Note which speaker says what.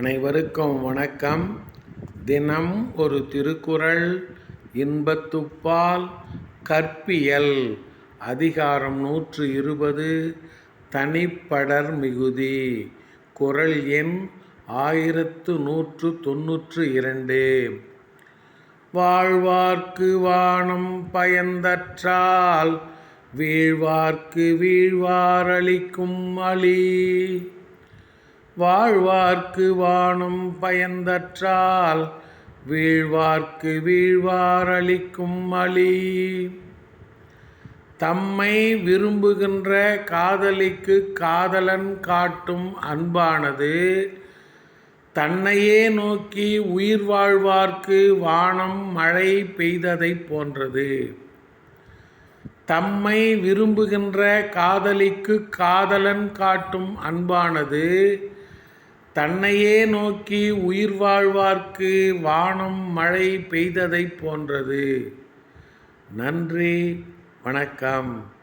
Speaker 1: அனைவருக்கும் வணக்கம். தினம் ஒரு திருக்குறள் இன்பத்துப்பால் கற்பியல் அதிகாரம் நூற்று இருபது தனிப்படர் மிகுதி குறள் எண் ஆயிரத்து நூற்று தொன்னூற்று இரண்டு. வாழ்வார்க்கு வானம் பயந்தற்றால் வீழ்வார்க்கு வீழ்வாரளிக்கும் அழி. வாழ்வார்க்கு வானம் பயந்தற்றால் வீழ்வார்க்கு வீழ்வாரளிக்கும் அழி. தம்மை விரும்புகின்ற காதலிக்கு காதலன் காட்டும் அன்பானது தன்னையே நோக்கி உயிர் வாழ்வார்க்கு வானம் மழை பெய்ததைப் போன்றது. தம்மை விரும்புகின்ற காதலிக்கு காதலன் காட்டும் அன்பானது தன்னையே நோக்கி உயிர் வாழ்வார்க்கு வானம் மழை பெய்ததைப் போன்றது. நன்றி வணக்கம்.